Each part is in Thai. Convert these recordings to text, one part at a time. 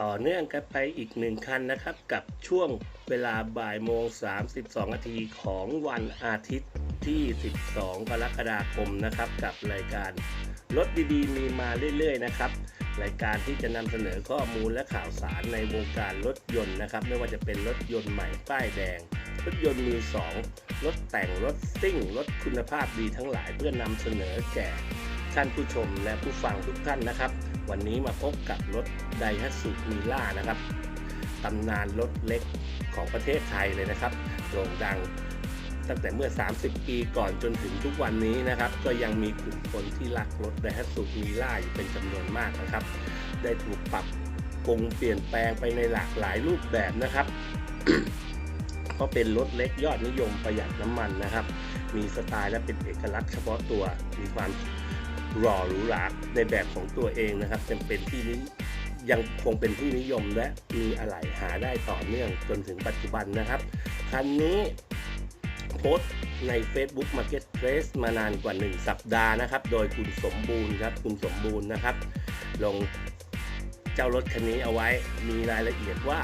ต่อเนื่องกันไปอีกหนึ่งคันนะครับ กับช่วงเวลาบ่ายโมง 32นาทีของวันอาทิตย์ที่ 12 กรกฎาคมนะครับ กับรายการรถดีๆ มีมาเรื่อย ๆ นะครับ รายการที่จะนำเสนอข้อมูลและข่าวสารในวงการรถยนต์นะครับ ไม่ว่าจะเป็นรถยนต์ใหม่ป้ายแดง รถยนต์มือสองรถแต่งรถซิ่ง รถคุณภาพดีทั้งหลายเพื่อนำเสนอแก่ท่านผู้ชมและผู้ฟังทุกท่านนะครับ วันนี้มาพบกับรถไดฮัตสุมีล่านะครับตำนานรถเล็กของประเทศไทยเลยนะครับโด่งดังตั้งแต่เมื่อ 30 ปีก่อนจนถึงทุกวันนี้นะครับ ก็ยังมีกลุ่มคนที่รักรถไดฮัตสุมีล่าอยู่เป็นจำนวนมากนะครับ ได้ถูกปรับปรุงเปลี่ยนแปลงไปในหลากหลายรูปแบบนะครับเพราะเป็นรถเล็กยอดนิยมประหยัดน้ำมันนะครับ มีสไตล์และเป็นเอกลักษณ์เฉพาะตัว มีความ หล่อหรูหราในแบบของตัวเองนะครับยังเป็นที่นิยังคงเป็นที่นิยมและมีอะไหล่หาได้ต่อเนื่องจนถึงปัจจุบันนะครับ คันนี้โพสต์ใน Facebook Marketplace มานานกว่า 1 สัปดาห์นะครับ โดยคุณสมบูรณ์ครับ คุณสมบูรณ์นะครับ ลงเจ้ารถคันนี้เอาไว้มีรายละเอียดว่า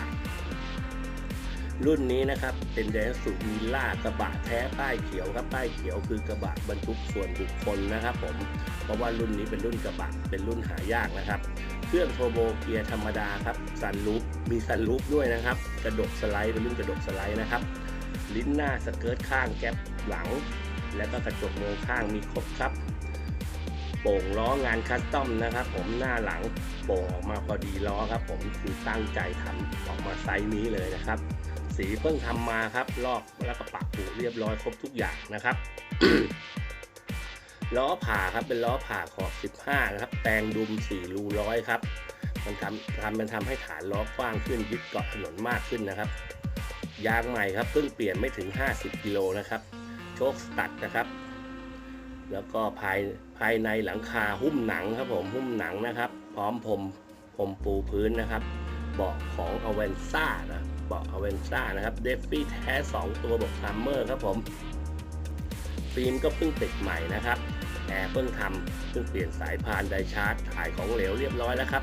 รุ่นนี้นะครับเป็นเดนสุมีล่ากระบะแท้ป้ายเขียวครับป้ายเขียวคือกระบะบรรทุกส่วนบุคคลนะครับผมเพราะว่ารุ่นนี้เป็นรุ่นกระบะเป็นรุ่นหายากนะครับ เครื่องโทรโบเกียร์ธรรมดาครับซันลูปมีซันลูปด้วยนะครับ กระดกสไลด์เป็นรุ่นกระดกสไลด์นะครับ ลิ้นหน้าสเกิร์ตข้างแก๊ปหลัง และก็กระจกมองข้างมีครบครับโป่งล้องานคัสตอมนะครับ ผมหน้าหลังโป่งออกมาพอดีล้อครับ ผมคือตั้งใจทำออกมาไซส์นี้เลยนะครับ สีเพิ่งทำมาครับ ลอกแล้วก็ปักปูเรียบร้อยครบทุกอย่างนะครับล้อผ่าครับเป็นล้อผ่าขอบ 15 นะครับ แปลงดุม 4 รูร้อยครับ มันทำทำมันทำให้ฐานล้อกว้างขึ้นยึดเกาะถนนมากขึ้นนะครับ ยางใหม่ครับเพิ่งเปลี่ยนไม่ถึง 50 กิโลนะครับ โชคสตัดนะครับ แล้วก็ภายภายในหลังคาหุ้มหนังครับผมหุ้มหนังนะครับ พร้อมพรมพรมปูพื้นนะครับ เบาะของอเวนซ่านะเบาะอเวนซ่านะครับเดฟฟี่แท้ 2 ตัวบอกทัมเมอร์ครับผมฟิล์มก็เพิ่งติดใหม่นะครับแอร์เพิ่งทำเพิ่งเปลี่ยนสายพานไดชาร์จถ่ายของเหลวเรียบร้อยแล้วครับ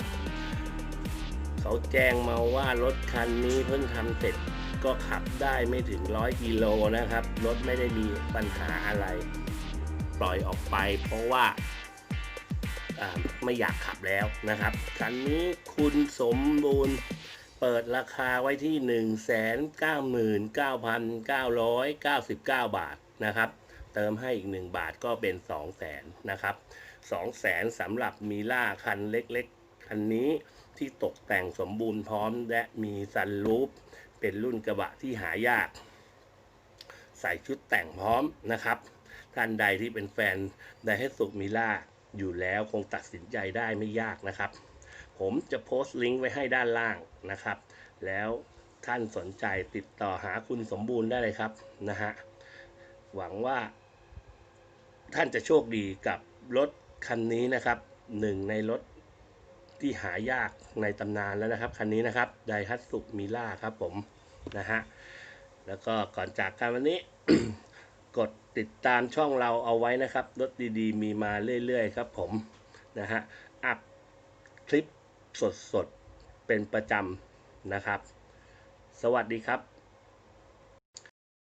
เขาแจ้งมาว่ารถคันนี้เพิ่งทำเสร็จก็ขับได้ไม่ถึง100กิโลนะครับ รถไม่ได้มีปัญหาอะไร ปล่อยออกไปเพราะว่า ไม่อยากขับแล้วนะครับ คันนี้คุณสมบูรณ์เปิดราคาไว้ที่ 199,999 บาทนะครับ เติมให้อีก 1 บาทก็เป็น 2 0 0แสนนะครับ2 0 0แสนสำหรับมีล่าคันเล็กๆ คันนี้ที่ตกแต่งสมบูรณ์พร้อมและมีซันรูปเป็นรุ่นกระบะที่หายาก ใส่ชุดแต่งพร้อมนะครับ ท่านใดที่เป็นแฟนไดเฮสุกมิล่า อยู่แล้วคงตัดสินใจได้ไม่ยากนะครับ ผมจะโพสต์ลิงก์ไว้ให้ด้านล่างนะครับ แล้วท่านสนใจติดต่อหาคุณสมบูรณ์ได้เลยครับนะฮะหวังว่า ท่านจะโชคดีกับรถคันนี้นะครับหนึ่งในรถที่หายากในตำนานแล้วนะครับคันนี้นะครับไดฮัตสุมิล่าครับผมนะฮะแล้วก็ก่อนจากกันวันนี้ กดติดตามช่องเราเอาไว้นะครับ รถดีๆ มีมาเรื่อยๆ ครับผม นะฮะ อัพคลิปสดๆ เป็นประจำนะครับ สวัสดีครับ